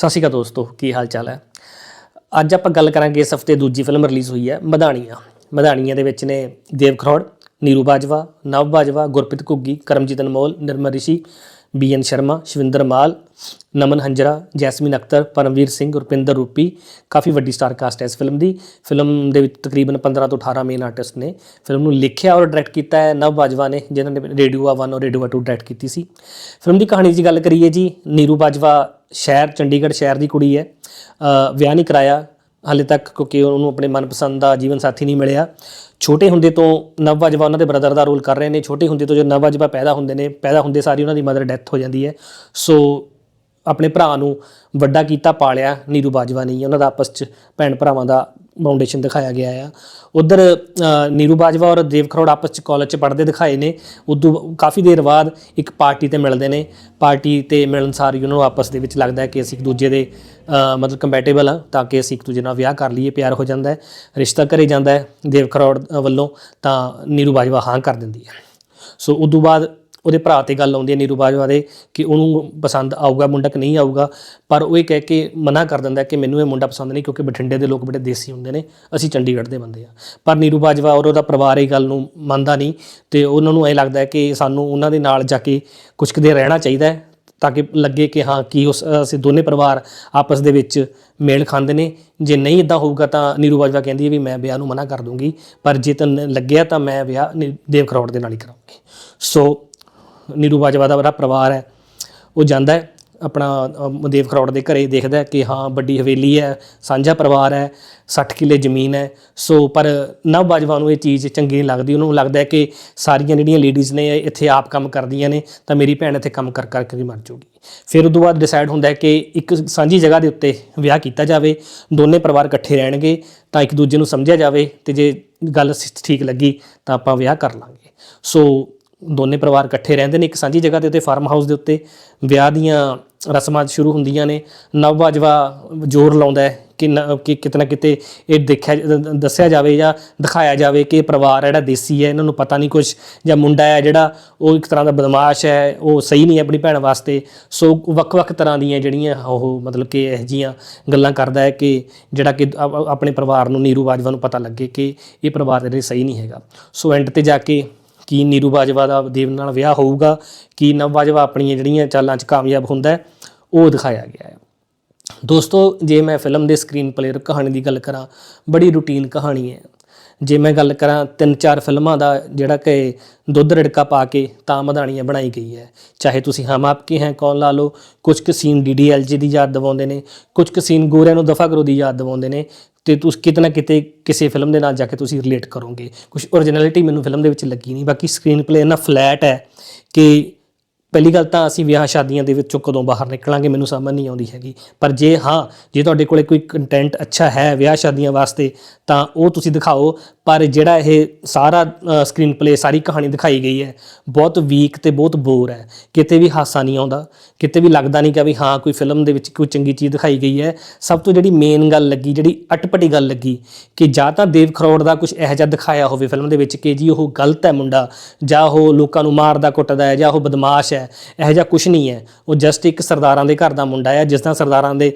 ਸਤਿ ਸ਼੍ਰੀ ਅਕਾਲ ਦੋਸਤੋ, ਕੀ ਹਾਲ ਚਾਲ ਹੈ? ਅੱਜ ਆਪਾਂ ਗੱਲ ਕਰਾਂਗੇ ਇਸ ਹਫ਼ਤੇ ਦੂਜੀ ਫਿਲਮ ਰਿਲੀਜ਼ ਹੋਈ ਹੈ, ਮਧਾਣੀਆਂ। ਮਧਾਣੀਆਂ ਦੇ ਵਿੱਚ ਨੇ ਦੇਵ ਖਰੋੜ, ਨੀਰੂ ਬਾਜਵਾ, ਨਵ ਬਾਜਵਾ, ਗੁਰਪ੍ਰੀਤ ਘੁੱਗੀ, ਕਰਮਜੀਤ ਅਨਮੋਲ, ਨਿਰਮਲ ਰਿਸ਼ੀ, ਬੀਐਨ ਸ਼ਰਮਾ, ਸ਼ਵਿੰਦਰ ਮਾਲ, ਨਮਨ ਹੰਜਰਾ, ਜੈਸਮੀਨ ਅਖਤਰ, ਪਰਮਵੀਰ ਸਿੰਘ, ਰੁਪਿੰਦਰ ਰੂਪੀ, ਕਾਫੀ ਵੱਡੀ ਸਟਾਰ ਕਾਸਟ ਹੈ ਇਸ ਫਿਲਮ ਦੀ। ਫਿਲਮ ਦੇ ਵਿੱਚ ਤਕਰੀਬਨ 15 ਤੋਂ 18 ਮੇਨ ਆਰਟਿਸਟ ਨੇ ਫਿਲਮ ਨੂੰ ਲਿਖਿਆ ਔਰ ਡਾਇਰੈਕਟ ਕੀਤਾ ਹੈ ਨਵ ਬਾਜਵਾ ਨੇ, ਜਿਨ੍ਹਾਂ ਨੇ ਰੇਡੀਓਆ 1 ਔਰ ਰੇਡੀਓ 2 ਡਾਇਰੈਕਟ ਕੀਤੀ ਸੀ। ਫਿਲਮ ਦੀ ਕਹਾਣੀ ਦੀ ਗੱਲ ਕਰੀਏ ਜੀ, ਨੀਰੂ ਬਾਜਵਾ ਸ਼ਹਿਰ, ਚੰਡੀਗੜ੍ਹ ਸ਼ਹਿਰ ਦੀ ਕੁੜੀ ਹੈ। ਵਿਆਹ ਨਹੀਂ ਕਰਾਇਆ। ਹਾਲੇ ਤੱਕ ਕਿਉਂਕਿ ਉਹਨੂੰ ਆਪਣੇ ਮਨਪਸੰਦ ਦਾ ਜੀਵਨ ਸਾਥੀ ਨਹੀਂ ਮਿਲਿਆ। ਛੋਟੇ ਹੁੰਦੇ ਤੋਂ ਨਵ ਬਾਜਵਾ ਉਹਨਾਂ ਦੇ ਬ੍ਰਦਰ ਦਾ ਰੋਲ ਕਰ ਰਹੇ ਨੇ। ਛੋਟੇ ਹੁੰਦੇ ਤੋਂ ਜੋ ਨਵ ਬਾਜਵਾ ਪੈਦਾ ਹੁੰਦੇ ਨੇ, ਪੈਦਾ ਹੁੰਦੇ ਸਾਰੀ ਉਹਨਾਂ ਦੀ ਮਦਰ ਡੈਥ ਹੋ ਜਾਂਦੀ ਹੈ। ਸੋ ਆਪਣੇ ਭਰਾ ਨੂੰ ਵੱਡਾ ਕੀਤਾ ਪਾਲਿਆ ਨੀਰੂ ਬਾਜਵਾ ਨੇ ਉਹਨਾਂ ਦਾ ਆਪਸ ਚ ਭੈਣ ਭਰਾਵਾਂ ਦਾ ਬਾਉਂਡੇਸ਼ਨ ਦਿਖਾਇਆ ਗਿਆ ਆ। ਉਧਰ ਨੀਰੂ ਬਾਜਵਾ ਔਰ ਦੇਵ ਖਰੋੜ ਆਪਸ ਚ ਕਾਲਜ ਚ ਪੜ੍ਹਦੇ ਦਿਖਾਏ ਨੇ। ਉਦੋਂ ਕਾਫੀ ਦੇਰ ਬਾਅਦ ਇੱਕ ਪਾਰਟੀ ਤੇ ਮਿਲਦੇ ਨੇ। ਪਾਰਟੀ ਤੇ ਮਿਲਣ ਸਾਰ ਹੀ ਉਹਨਾਂ ਨੂੰ ਆਪਸ ਦੇ ਵਿੱਚ ਲੱਗਦਾ ਹੈ ਕਿ ਅਸੀਂ ਇੱਕ ਦੂਜੇ ਦੇ ਮਤਲਬ ਕੰਪੈਟੀਬਲ ਆ ਤਾਂ ਕਿ ਅਸੀਂ ਇੱਕ ਦੂਜੇ ਨਾਲ ਵਿਆਹ ਕਰ ਲਈਏ, ਪਿਆਰ ਹੋ ਜਾਂਦਾ ਹੈ, ਰਿਸ਼ਤਾ ਘਰੇ ਜਾਂਦਾ ਹੈ। ਦੇਵ ਖਰੋੜ ਵੱਲੋਂ ਤਾਂ ਨੀਰੂ ਬਾਜਵਾ ਹਾਂ ਕਰ ਦਿੰਦੀ ਹੈ। ਸੋ ਉਦੋਂ ਬਾਅਦ ਉਹਦੇ ਭਰਾ ਤੇ ਗੱਲ ਆਉਂਦੀ ਹੈ ਨੀਰੂ ਬਾਜਵਾ ਦੇ ਕਿ ਉਹਨੂੰ ਪਸੰਦ ਆਊਗਾ, ਮੁੰਡਾ ਕਿ ਨਹੀਂ ਆਊਗਾ। ਪਰ ਉਹ ਇਹ ਕਹਿ ਕੇ ਮਨਾ ਕਰ ਦਿੰਦਾ ਕਿ ਮੈਨੂੰ ਇਹ ਮੁੰਡਾ ਪਸੰਦ ਨਹੀਂ ਕਿਉਂਕਿ ਬਠਿੰਡੇ ਦੇ ਲੋਕ ਬੜੇ ਦੇਸੀ ਹੁੰਦੇ ਨੇ, ਅਸੀਂ ਚੰਡੀਗੜ੍ਹ ਦੇ ਬੰਦੇ ਆ ਪਰ ਨੀਰੂ ਬਾਜਵਾ ਔਰ ਉਹਦਾ ਪਰਿਵਾਰ ਇਹ ਗੱਲ ਨੂੰ ਮੰਨਦਾ ਨਹੀਂ ਤੇ ਉਹਨਾਂ ਨੂੰ ਇਹ ਲੱਗਦਾ ਹੈ ਕਿ ਸਾਨੂੰ ਉਹਨਾਂ ਦੇ ਨਾਲ ਜਾ ਕੇ ਕੁਝ ਕੁ ਦੇਰ ਰਹਿਣਾ ਚਾਹੀਦਾ ਹੈ ਤਾਂ ਕਿ ਲੱਗੇ ਕਿ ਹਾਂ, ਕੀ ਉਸ, ਅਸੀਂ ਦੋਨੇ ਪਰਿਵਾਰ ਆਪਸ ਦੇ ਵਿੱਚ ਮੇਲ ਖਾਂਦੇ ਨੇ। ਜੇ ਨਹੀਂ ਇਦਾਂ ਹੋਊਗਾ ਤਾਂ ਨੀਰੂ ਬਾਜਵਾ ਕਹਿੰਦੀ ਹੈ ਵੀ ਮੈਂ ਵਿਆਹ ਨੂੰ ਮਨਾ ਕਰ ਦੂੰਗੀ, ਪਰ ਜੇ ਤਾਂ ਲੱਗਿਆ ਤਾਂ ਮੈਂ ਵਿਆਹ ਨੀ- ਦੇਵ ਖਰੋੜ ਦੇ ਨਾਲ ਹੀ ਕਰਾਂਗੀ ਸੋ ਨੀਰੂ ਬਾਜਵਾ ਦਾ ਬੜਾ ਪਰਿਵਾਰ ਹੈ ਉਹ ਜਾਂਦਾ ਹੈ ਆਪਣਾ ਅ, ਦੇਵ ਖਰੋੜ ਦੇ ਘਰੇ ਦੇਖਦਾ ਕਿ ਹਾਂ ਵੱਡੀ ਹਵੇਲੀ ਹੈ ਸਾਂਝਾ ਪਰਿਵਾਰ ਹੈ 60 ਕਿੱਲੇ ਜ਼ਮੀਨ ਹੈ ਸੋ ਪਰ ਨਵ ਬਾਜਵਾ ਨੂੰ ਇਹ ਚੀਜ਼ ਚੰਗੀ ਨਹੀਂ ਲੱਗਦੀ ਉਹਨੂੰ ਲੱਗਦਾ ਕਿ ਸਾਰੀਆਂ ਜਿਹੜੀਆਂ ਲੇਡੀਜ਼ ਨੇ ਇੱਥੇ ਆਪ ਕੰਮ ਕਰਦੀਆਂ ਨੇ ਤਾਂ ਮੇਰੀ ਭੈਣ ਇੱਥੇ ਕੰਮ ਕਰ ਕਰਕੇ ਵੀ ਮਰ ਜਾਊਗੀ ਫਿਰ ਉਦੋਂ ਬਾਅਦ ਡਿਸਾਈਡ ਹੁੰਦਾ ਕਿ ਇੱਕ ਸਾਂਝੀ ਜਗ੍ਹਾ ਦੇ ਉੱਤੇ ਵਿਆਹ ਕੀਤਾ ਜਾਵੇ ਦੋਨੇ ਪਰਿਵਾਰ ਇਕੱਠੇ ਰਹਿਣਗੇ ਤਾਂ ਇੱਕ ਦੂਜੇ ਨੂੰ ਸਮਝਿਆ ਜਾਵੇ ਤੇ ਜੇ ਗੱਲ ਸ- ਠੀਕ ਲੱਗੀ ਤਾਂ ਆਪਾਂ ਵਿਆਹ ਕਰ ਲਾਂਗੇ। ਸੋ ਦੋਨੇ ਪਰਿਵਾਰ ਇਕੱਠੇ ਰਹਿੰਦੇ ਨੇ, ਇੱਕ ਸਾਂਝੀ ਜਗ੍ਹਾ ਦੇ ਉੱਤੇ ਫਾਰਮ ਹਾਊਸ ਦੇ ਉੱਤੇ ਵਿਆਹ ਦੀਆਂ ਰਸਮਾਂ ਸ਼ੁਰੂ ਹੁੰਦੀਆਂ ਨੇ। ਨਵ ਬਾਜਵਾ ਜ਼ੋਰ ਲਾਉਂਦਾ ਹੈ ਕਿ ਨ- ਕਿ ਕਿਤਨਾ ਕਿਤੇ ਇਹ ਦੇਖਿਆ ਦੱਸਿਆ ਜਾਵੇ ਜਾਂ ਦਿਖਾਇਆ ਜਾਵੇ ਕਿ ਪਰਿਵਾਰ ਜਿਹੜਾ ਦੇਸੀ ਹੈ, ਇਹਨਾਂ ਨੂੰ ਪਤਾ ਨਹੀਂ ਕੁਝ ਜਾਂ ਮੁੰਡਾ ਹੈ ਜਿਹੜਾ ਉਹ ਇੱਕ ਤਰ੍ਹਾਂ ਦਾ ਬਦਮਾਸ਼ ਹੈ, ਉਹ ਸਹੀ ਨਹੀਂ ਹੈ ਆਪਣੀ ਭੈਣ ਵਾਸਤੇ। ਸੋ ਵੱਖ-ਵੱਖ ਤਰ੍ਹਾਂ ਦੀਆਂ ਜਿਹੜੀਆਂ ਉਹ ਮਤਲਬ ਕਿ ਇਹ ਜੀਆਂ ਗੱਲਾਂ ਕਰਦਾ ਹੈ ਕਿ ਜਿਹੜਾ ਕਿ ਆਪਣੇ ਪਰਿਵਾਰ ਨੂੰ ਨੀਰੂ ਬਾਜਵਾ ਨੂੰ ਪਤਾ ਲੱਗੇ ਕਿ ਇਹ ਪਰਿਵਾਰ ਜਿਹੜੇ ਸਹੀ ਨਹੀਂ ਹੈਗਾ। ਸੋ ਐਂਡ ਤੇ ਜਾ ਕੇ ਕੀ ਨੀਰੂ ਬਾਜਵਾ ਦਾ ਦੇਵ ਨਾਲ ਵਿਆਹ ਹੋਊਗਾ, ਕੀ ਨਵ ਬਾਜਵਾ ਆਪਣੀਆਂ ਜਿਹੜੀਆਂ ਚਾਲਾਂ 'ਚ ਕਾਮਯਾਬ ਹੁੰਦਾ ਉਹ ਦਿਖਾਇਆ ਗਿਆ ਹੈ। ਦੋਸਤੋ, ਜੇ ਮੈਂ ਫਿਲਮ ਦੇ ਸਕਰੀਨ ਪਲੇਅਰ ਕਹਾਣੀ ਦੀ ਗੱਲ ਕਰਾਂ, ਬੜੀ ਰੂਟੀਨ ਕਹਾਣੀ ਹੈ। ਜੇ ਮੈਂ ਗੱਲ ਕਰਾਂ ਤਿੰਨ ਚਾਰ ਫਿਲਮਾਂ ਦਾ, ਜਿਹੜਾ ਕਿ ਦੁੱਧ ਰੜਕਾ ਪਾ ਕੇ ਤਾਂ ਮਧਾਣੀਆਂ ਬਣਾਈ ਗਈ ਹੈ। ਚਾਹੇ ਤੁਸੀਂ ਹਮ ਆਪਕੇ ਹੈ, ਕੌਣ ਲਾ ਲਓ ਕੁਝ ਕੁ ਸੀਨ ਡੀਡੀਐਲਜੀ ਦੀ ਯਾਦ ਦਿਵਾਉਂਦੇ ਨੇ ਕੁਝ ਕੁ ਸੀਨ ਗੋਰਿਆਂ ਨੂੰ ਦਫਾ ਕਰੋ ਦੀ ਯਾਦ ਦਿਵਾਉਂਦੇ ਨੇ ਤੇ ਤੁਸੀਂ ਕਿਤੇ ਨਾ ਕਿਤੇ ਕਿਸੇ ਫਿਲਮ ਦੇ ਨਾਲ ਜਾ ਕੇ ਤੁਸੀਂ ਰਿਲੇਟ ਕਰੋਗੇ। ਕੁਝ ਓਰੀਜਨੈਲਿਟੀ ਮੈਨੂੰ ਫਿਲਮ ਦੇ ਵਿੱਚ ਲੱਗੀ ਨਹੀਂ। ਬਾਕੀ ਸਕਰੀਨ ਪਲੇ ਇੰਨਾ ਫਲੈਟ ਹੈ ਕਿ ਪਹਿਲੀ ਗੱਲ ਤਾਂ ਅਸੀਂ ਵਿਆਹ ਸ਼ਾਦੀਆਂ ਦੇ ਵਿੱਚੋਂ ਕਦੋਂ ਬਾਹਰ ਨਿਕਲਾਂਗੇ ਮੈਨੂੰ ਸਮਝ ਨਹੀਂ ਆਉਂਦੀ ਹੈਗੀ। ਪਰ ਜੇ ਹਾਂ, ਜੇ ਤੁਹਾਡੇ ਕੋਲੇ ਕੋਈ ਕੰਟੈਂਟ ਅੱਛਾ ਹੈ ਵਿਆਹ ਸ਼ਾਦੀਆਂ ਵਾਸਤੇ, ਤਾਂ ਉਹ ਤੁਸੀਂ ਦਿਖਾਓ। ਪਰ ਜਿਹੜਾ ਇਹ ਸਾਰਾ ਸਕਰੀਨ ਪਲੇ ਸਾਰੀ ਕਹਾਣੀ ਦਿਖਾਈ ਗਈ ਹੈ, ਬਹੁਤ ਵੀਕ ਤੇ ਬਹੁਤ ਬੋਰ ਹੈ। ਕਿਤੇ ਵੀ ਹਾਸਾ ਨਹੀਂ ਆਉਂਦਾ, ਕਿਤੇ ਵੀ ਲੱਗਦਾ ਨਹੀਂ ਕਿ ਵੀ ਹਾਂ, ਕੋਈ ਫਿਲਮ ਦੇ ਵਿੱਚ ਕੋਈ ਚੰਗੀ ਚੀਜ਼ ਦਿਖਾਈ ਗਈ ਹੈ। ਸਭ ਤੋਂ ਜਿਹੜੀ ਮੇਨ ਗੱਲ ਲੱਗੀ, ਜਿਹੜੀ ਅਟਪਟੀ ਗੱਲ ਲੱਗੀ, ਕਿ ਜਾਂ ਤਾਂ ਦੇਵ ਖਰੋੜ ਦਾ ਕੁਝ ਇਹੋ ਜਿਹਾ ਦਿਖਾਇਆ ਹੋਵੇ ਫਿਲਮ ਦੇ ਵਿੱਚ ਕਿ ਜੀ ਉਹ ਗਲਤ ਹੈ ਮੁੰਡਾ, ਜਾਂ ਉਹ ਲੋਕਾਂ ਨੂੰ ਮਾਰਦਾ ਕੁੱਟਦਾ ਹੈ, ਜਾਂ ਉਹ ਬਦਮਾਸ਼ ਹੈ। ਇਹੋ ਜਿਹਾ ਕੁਝ ਨਹੀਂ ਹੈ। ਉਹ ਜਸਟ ਇੱਕ ਸਰਦਾਰਾਂ ਦੇ ਘਰ ਦਾ ਮੁੰਡਾ ਹੈ ਜਿਸ ਤਰ੍ਹਾਂ ਸਰਦਾਰਾਂ ਦੇ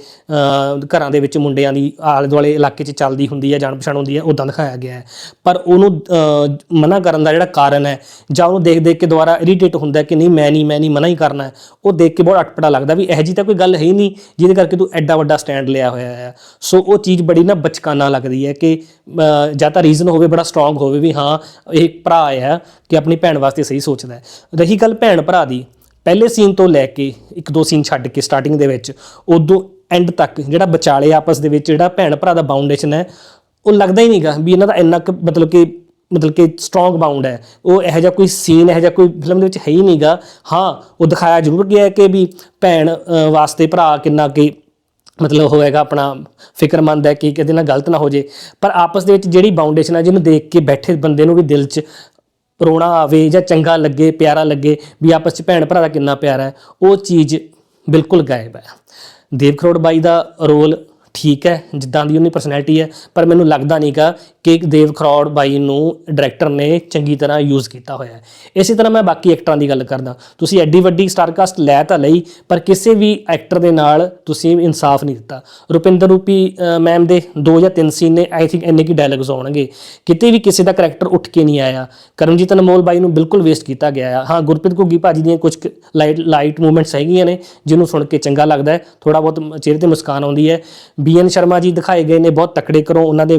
ਘਰਾਂ ਦੇ ਵਿੱਚ ਮੁੰਡਿਆਂ ਦੀ ਆਲੇ ਦੁਆਲੇ ਇਲਾਕੇ 'ਚ ਚੱਲਦੀ ਹੁੰਦੀ ਹੈ ਜਾਣ ਪਛਾਣ ਹੁੰਦੀ ਹੈ ਉਦਾਂ ਦਿਖਾਇਆ ਗਿਆ ਹੈ। ਪਰ ਉਹਨੂੰ ਮਨਾ ਕਰਨ ਦਾ ਜਿਹੜਾ ਕਾਰਨ ਹੈ, ਜਾਂ ਉਹਨੂੰ ਦੇਖ ਦੇਖ ਕੇ ਦੁਬਾਰਾ ਇਰੀਟੇਟ ਹੁੰਦਾ ਕਿ ਨਹੀਂ, ਮੈਂ ਨਹੀਂ ਮੈਂ ਨਹੀਂ, ਮਨਾ ਹੀ ਕਰਨਾ ਉਹ ਦੇਖ ਕੇ ਬਹੁਤ ਅਟਪਟਾ ਲੱਗਦਾ ਵੀ ਇਹੋ ਜਿਹੀ ਤਾਂ ਕੋਈ ਗੱਲ ਹੈ ਹੀ ਨਹੀਂ, ਜਿਹਦੇ ਕਰਕੇ ਤੂੰ ਐਡਾ ਵੱਡਾ ਸਟੈਂਡ ਲਿਆ ਹੋਇਆ ਹੈ। ਸੋ ਉਹ ਚੀਜ਼ ਬੜੀ ਨਾ ਬਚਕਾਨਾ ਲੱਗਦੀ ਹੈ ਕਿ ਜਾਂ ਤਾਂ ਰੀਜ਼ਨ ਹੋਵੇ, ਬੜਾ ਸਟਰੋਂਗ ਹੋਵੇ ਵੀ ਹਾਂ, ਇਹ ਭਰਾ ਹੈ ਕਿ ਆਪਣੀ ਭੈਣ ਵਾਸਤੇ ਸਹੀ ਸੋਚਦਾ ਹੈ। ਰਹੀ ਗੱਲ ਭੈਣ ਭਰਾ ਦੀ, ਪਹਿਲੇ ਸੀਨ ਤੋਂ ਲੈ ਕੇ ਇੱਕ ਦੋ ਸੀਨ ਛੱਡ ਕੇ ਸਟਾਰਟਿੰਗ ਦੇ ਵਿੱਚ, ਉਦੋਂ ਐਂਡ ਤੱਕ ਜਿਹੜਾ ਵਿਚਾਲੇ ਆਪਸ ਦੇ ਵਿੱਚ ਜਿਹੜਾ ਭੈਣ ਭਰਾ ਦਾ ਬਾਉਂਡੇਸ਼ਨ ਹੈ, ਉਹ ਲੱਗਦਾ ਹੀ ਨਹੀਂਗਾ ਵੀ ਇਹਨਾਂ ਦਾ ਇੰਨਾ ਕੁ ਮਤਲਬ ਕਿ ਮਤਲਬ ਕਿ ਸਟਰੋਂਗ ਬਾਉਂਡ ਹੈ। ਉਹ ਇਹੋ ਜਿਹਾ ਕੋਈ ਸੀਨ ਇਹੋ ਜਿਹਾ ਕੋਈ ਫਿਲਮ ਦੇ ਵਿੱਚ ਹੈ ਹੀ ਨਹੀਂਗਾ। ਹਾਂ, ਉਹ ਦਿਖਾਇਆ ਜ਼ਰੂਰ ਗਿਆ ਹੈ ਕਿ ਵੀ ਭੈਣ ਵਾਸਤੇ ਭਰਾ ਕਿੰਨਾ ਕਿ ਮਤਲਬ ਹੋਏਗਾ, ਆਪਣਾ ਫਿਕਰਮੰਦ ਹੈ ਕਿ ਕਿਤੇ ਨਾਲ ਗਲਤ ਨਾ ਹੋ ਜੇ। ਪਰ ਆਪਸ ਦੇ ਵਿੱਚ ਜਿਹੜੀ ਬਾਉਂਡੇਸ਼ਨ ਹੈ, ਜਿਹਨੂੰ ਦੇਖ ਕੇ ਬੈਠੇ ਬੰਦੇ ਨੂੰ ਵੀ ਦਿਲ 'ਚ ਰੋਣਾ ਆਵੇ ਜਾਂ ਚੰਗਾ ਲੱਗੇ, ਪਿਆਰਾ ਲੱਗੇ, ਵੀ ਆਪਸ 'ਚ ਭੈਣ ਭਰਾ ਦਾ ਕਿੰਨਾ ਪਿਆਰਾ ਹੈ, ਉਹ ਚੀਜ਼ ਬਿਲਕੁਲ ਗਾਇਬ ਹੈ। ਦੇਵ ਖਰੋੜ ਬਾਈ ਦਾ ਰੋਲ ਠੀਕ ਹੈ, ਜਿੱਦਾਂ ਦੀ ਉਹਦੀ ਪਰਸਨੈਲਿਟੀ ਹੈ, ਪਰ ਮੈਨੂੰ ਲੱਗਦਾ ਨਹੀਂਗਾ ਕਿ ਦੇਵ ਖਰੌੜ ਬਾਈ ਨੂੰ ਡਾਇਰੈਕਟਰ ਨੇ ਚੰਗੀ ਤਰ੍ਹਾਂ ਯੂਜ਼ ਕੀਤਾ ਹੋਇਆ ਹੈ। ਇਸੇ ਤਰ੍ਹਾਂ ਮੈਂ ਬਾਕੀ ਐਕਟਰਾਂ ਦੀ ਗੱਲ ਕਰਦਾ। ਤੁਸੀਂ ਐਡੀ ਵੱਡੀ ਸਟਾਰ ਕਾਸਟ ਲੈ ਤਾਂ ਲਈ, ਪਰ ਕਿਸੇ ਵੀ ਐਕਟਰ ਦੇ ਨਾਲ ਤੁਸੀਂ ਇਨਸਾਫ ਨਹੀਂ ਦਿੱਤਾ। ਰੁਪਿੰਦਰ ਰੂਪੀ ਮੈਮ ਦੇ ਦੋ ਜਾਂ ਤਿੰਨ ਸੀਨ ਨੇ ਆਈ ਥਿੰਕ ਇੰਨੇ ਕੀ ਡਾਇਲੌਗਸ ਹੋਣਗੇ ਕਿਤੇ ਵੀ ਕਿਸੇ ਦਾ ਕਰੈਕਟਰ ਉੱਠ ਕੇ ਨਹੀਂ ਆਇਆ, ਕਰਮਜੀਤ ਅਨਮੋਲ ਬਾਈ ਨੂੰ ਬਿਲਕੁਲ ਵੇਸਟ ਕੀਤਾ ਗਿਆ ਆ। ਹਾਂ, ਗੁਰਪ੍ਰੀਤ ਘੁੱਗੀ ਭਾਜੀ ਦੀਆਂ ਕੁਝ ਲਾਈਟ ਲਾਈਟ ਮੂਵਮੈਂਟਸ ਹੈਗੀਆਂ ਨੇ, ਜਿਹਨੂੰ ਸੁਣ ਕੇ ਚੰਗਾ ਲੱਗਦਾ ਹੈ ਥੋੜਾ ਬਹੁਤ ਚਿਹਰੇ ਤੇ ਮੁਸਕਾਨ ਆਉਂਦੀ ਹੈ। ਬੀਐਨ ਸ਼ਰਮਾ ਜੀ ਦਿਖਾਏ ਗਏ ਨੇ, ਬਹੁਤ ਤਕੜੇ ਕਰੋ ਉਹਨਾਂ ਦੇ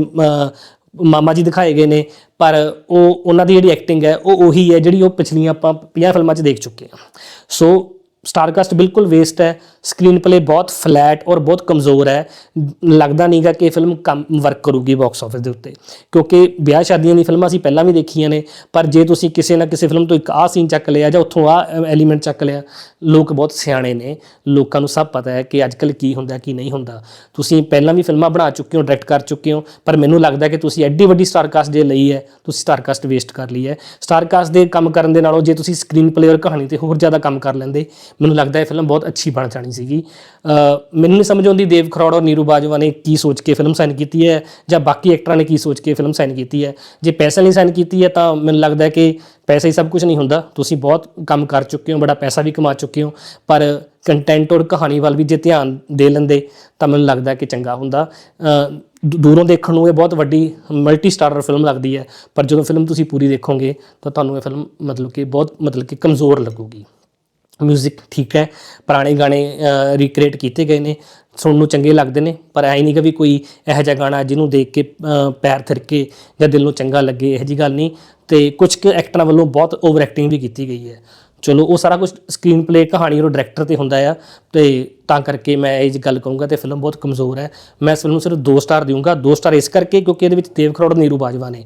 ਮਾਮਾ ਜੀ ਦਿਖਾਏ ਗਏ ਨੇ, ਪਰ ਉਹ, ਉਹਨਾਂ ਦੀ ਜਿਹੜੀ ਐਕਟਿੰਗ ਹੈ, ਉਹ ਉਹੀ ਹੈ ਜਿਹੜੀ ਉਹ ਪਿਛਲੀਆਂ ਆਪਾਂ 50 ਫਿਲਮਾਂ 'ਚ ਦੇਖ ਚੁੱਕੇ ਹਾਂ। ਸੋ ਸਟਾਰਕਾਸਟ ਬਿਲਕੁਲ ਵੇਸਟ ਹੈ ਸਕਰੀਨ ਪਲੇ ਬਹੁਤ ਫਲੈਟ ਔਰ ਬਹੁਤ ਕਮਜ਼ੋਰ ਹੈ। ਲੱਗਦਾ ਨਹੀਂਗਾ ਕਿ ਇਹ ਫਿਲਮ ਕੰਮ ਵਰਕ ਕਰੂਗੀ ਬਾਕਸ ਆਫਿਸ ਦੇ ਉੱਤੇ। ਕਿਉਂਕਿ ਵਿਆਹ ਸ਼ਾਦੀਆਂ ਦੀ ਫਿਲਮਾਂ ਅਸੀਂ ਪਹਿਲਾਂ ਵੀ ਦੇਖੀਆਂ ਨੇ, ਪਰ ਜੇ ਤੁਸੀਂ ਕਿਸੇ ਨਾ ਕਿਸੇ ਫਿਲਮ ਤੋਂ ਇੱਕ ਆਹ ਸੀਨ ਚੱਕ ਲਿਆ ਜਾਂ ਉੱਥੋਂ ਆਹ ਐਲੀਮੈਂਟ ਚੱਕ ਲਿਆ, ਲੋਕ ਬਹੁਤ ਸਿਆਣੇ ਨੇ। ਲੋਕਾਂ ਨੂੰ ਸਭ ਪਤਾ ਹੈ ਕਿ ਅੱਜਕੱਲ ਕੀ ਹੁੰਦਾ, ਕੀ ਨਹੀਂ ਹੁੰਦਾ। ਤੁਸੀਂ ਪਹਿਲਾਂ ਵੀ ਫਿਲਮਾਂ ਬਣਾ ਚੁੱਕੇ ਹੋ ਡਾਇਰੈਕਟ ਕਰ ਚੁੱਕੇ ਹੋ, ਪਰ ਮੈਨੂੰ ਲੱਗਦਾ ਕਿ ਤੁਸੀਂ ਐਡੀ ਵੱਡੀ ਸਟਾਰਕਾਸਟ ਜੇ ਲਈ ਹੈ, ਤੁਸੀਂ ਸਟਾਰਕਾਸਟ ਵੇਸਟ ਕਰ ਲਈ ਹੈ। ਸਟਾਰਕਾਸਟ ਦੇ ਕੰਮ ਕਰਨ ਦੇ ਨਾਲੋਂ ਜੇ ਤੁਸੀਂ ਸਕਰੀਨ ਪਲੇ ਔਰ ਕਹਾਣੀ ਤੇ ਹੋਰ ਜ਼ਿਆਦਾ ਕੰਮ ਕਰ ਲੈਂਦੇ ਮੈਨੂੰ ਲੱਗਦਾ ਇਹ ਫਿਲਮ ਬਹੁਤ ਅੱਛੀ ਬਣ ਜਾਣੀ ਸੀਗੀ। ਮੈਨੂੰ ਨਹੀਂ ਸਮਝ ਆਉਂਦੀ ਦੇਵ ਖਰੋੜ ਔਰ ਨੀਰੂ ਬਾਜਵਾ ਨੇ ਕੀ ਸੋਚ ਕੇ ਫਿਲਮ ਸਾਈਨ ਕੀਤੀ ਹੈ ਜਾਂ ਬਾਕੀ ਐਕਟਰਾਂ ਨੇ ਕੀ ਸੋਚ ਕੇ ਫਿਲਮ ਸਾਈਨ ਕੀਤੀ ਹੈ। ਜੇ ਪੈਸੇ ਨਹੀਂ ਸਾਈਨ ਕੀਤੀ ਹੈ ਤਾਂ ਮੈਨੂੰ ਲੱਗਦਾ ਕਿ ਪੈਸਾ ਹੀ ਸਭ ਕੁਝ ਨਹੀਂ ਹੁੰਦਾ। ਤੁਸੀਂ ਬਹੁਤ ਕੰਮ ਕਰ ਚੁੱਕੇ ਹੋ, ਬੜਾ ਪੈਸਾ ਵੀ ਕਮਾ ਚੁੱਕੇ ਹੋ, ਪਰ ਕੰਟੈਂਟ ਔਰ ਕਹਾਣੀ ਵੱਲ ਵੀ ਜੇ ਧਿਆਨ ਦੇ ਲੈਂਦੇ ਤਾਂ ਮੈਨੂੰ ਲੱਗਦਾ ਕਿ ਚੰਗਾ ਹੁੰਦਾ। ਦੂਰੋਂ ਦੇਖਣ ਨੂੰ ਇਹ ਬਹੁਤ ਵੱਡੀ ਮਲਟੀ ਸਟਾਰਰ ਫਿਲਮ ਲੱਗਦੀ ਹੈ। ਪਰ ਜਦੋਂ ਫਿਲਮ ਤੁਸੀਂ ਪੂਰੀ ਦੇਖੋਗੇ ਤਾਂ ਤੁਹਾਨੂੰ ਇਹ ਫਿਲਮ ਮਤਲਬ ਕਿ ਬਹੁਤ ਮਤਲਬ ਕਿ ਕਮਜ਼ੋਰ ਲੱਗੂਗੀ। ਮਿਊਜ਼ਿਕ ਠੀਕ ਹੈ, ਪੁਰਾਣੇ ਗਾਣੇ ਰੀਕ੍ਰੀਏਟ ਕੀਤੇ ਗਏ ਨੇ, ਸੁਣਨ ਨੂੰ ਚੰਗੇ ਲੱਗਦੇ ਨੇ, ਪਰ ਐ ਨਹੀਂ ਕਿ ਵੀ ਕੋਈ ਇਹੋ ਜਿਹਾ ਗਾਣਾ ਜਿਹਨੂੰ ਦੇਖ ਕੇ ਪੈਰ ਥਿਰਕੇ ਜਾਂ ਦਿਲ ਨੂੰ ਚੰਗਾ ਲੱਗੇ, ਇਹੋ ਜੀ ਗੱਲ ਨਹੀਂ। ਤੇ ਕੁਝ ਕੁ ਐਕਟਰਾਂ ਵੱਲੋਂ ਬਹੁਤ ਓਵਰ ਐਕਟਿੰਗ ਵੀ ਕੀਤੀ ਗਈ ਹੈ। ਚਲੋ, ਉਹ ਸਾਰਾ ਕੁਝ ਸਕਰੀਨ ਪਲੇ ਕਹਾਣੀ ਔਰ ਡਾਇਰੈਕਟਰ ਤੇ ਹੁੰਦਾ ਆ, ਤੇ ਤਾਂ ਕਰਕੇ ਮੈਂ ਇਹ ਜੀ ਗੱਲ ਕਹੂੰਗਾ ਤੇ ਫਿਲਮ ਬਹੁਤ ਕਮਜ਼ੋਰ ਹੈ। ਮੈਂ ਇਸ ਫਿਲਮ ਨੂੰ ਸਿਰਫ 2 ਸਟਾਰ ਦਿਉਂਗਾ 2 ਸਟਾਰ ਇਸ ਕਰਕੇ ਕਿਉਂਕਿ ਇਹਦੇ ਵਿੱਚ ਦੇਵ ਖਰੋੜ, ਨੀਰੂ ਬਾਜਵਾ ਨੇ।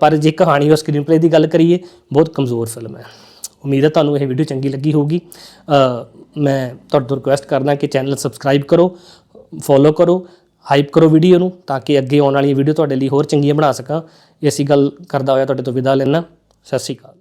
ਪਰ ਜੇ ਕਹਾਣੀ ਔਰ ਸਕਰੀਨ ਪਲੇ ਦੀ ਗੱਲ ਕਰੀਏ, ਬਹੁਤ ਕਮਜ਼ੋਰ ਫਿਲਮ ਹੈ। ਉਮੀਦ ਹੈ ਤੁਹਾਨੂੰ ਇਹ ਵੀਡੀਓ ਚੰਗੀ ਲੱਗੀ ਹੋਊਗੀ। ਮੈਂ ਤੁਹਾਡੇ ਤੋਂ ਰਿਕੁਐਸਟ ਕਰਦਾ ਕਿ ਚੈਨਲ ਸਬਸਕ੍ਰਾਈਬ ਕਰੋ ਫੋਲੋ ਕਰੋ ਹਾਈਪ ਕਰੋ ਵੀਡੀਓ ਨੂੰ ਤਾਂ ਕਿ ਅੱਗੇ ਆਉਣ ਵਾਲੀਆਂ ਵੀਡੀਓ ਤੁਹਾਡੇ ਲਈ ਹੋਰ ਚੰਗੀਆਂ ਬਣਾ ਸਕਾਂ। ਇਹ ਗੱਲ ਕਰਦਾ ਹੋਇਆ ਤੁਹਾਡੇ ਤੋਂ ਵਿਦਾ ਲੈਣਾ ਸਤਿ ਸ਼੍ਰੀ ਅਕਾਲ।